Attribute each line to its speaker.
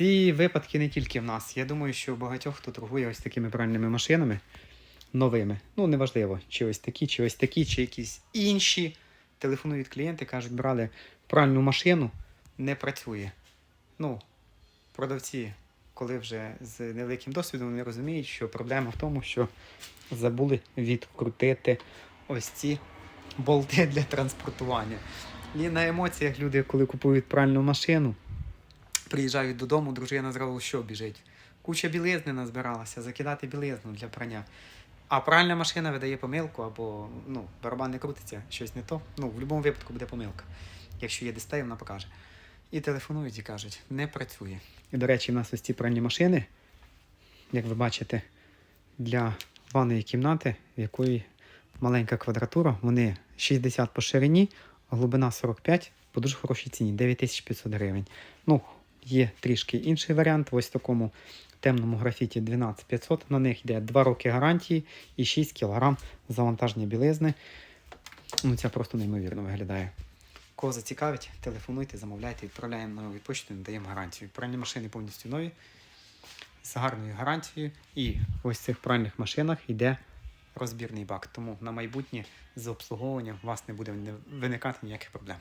Speaker 1: ці випадки не тільки в нас. Я думаю, що багатьох хто торгує ось такими пральними машинами новими. Ну, неважливо, чи ось такі, чи ось такі, чи якісь інші. Телефонують клієнти, кажуть, брали пральну машину, не працює. Ну, продавці, коли вже з невеликим досвідом, вони розуміють, що проблема в тому, що забули відкрутити ось ці болти для транспортування. І на емоціях люди, коли купують пральну машину, приїжджають додому, дружина зразу що біжить? Куча білизни назбиралася, закидати білизну для прання. А пральна машина видає помилку, або ну, барабан не крутиться, щось не то. Ну, в будь-якому випадку буде помилка. Якщо є дисплей, вона покаже. І телефонують і кажуть, не працює. І, до речі, в нас ось ці пральні машини, як ви бачите, для ванної кімнати, в якої маленька квадратура, вони 60 по ширині, глибина 45 по дуже хорошій ціні 9500 гривень. Ну, є трішки інший варіант. Ось в такому темному графіті 12500. На них йде 2 роки гарантії і 6 кг завантаження білизни. Ну, це просто неймовірно виглядає. Кого зацікавить, телефонуйте, замовляйте, відправляємо на нову почту, надаємо гарантію. Пральні машини повністю нові, з гарною гарантією. І ось в цих пральних машинах йде розбірний бак. Тому на майбутнє з обслуговуванням у вас не буде виникати ніяких проблем.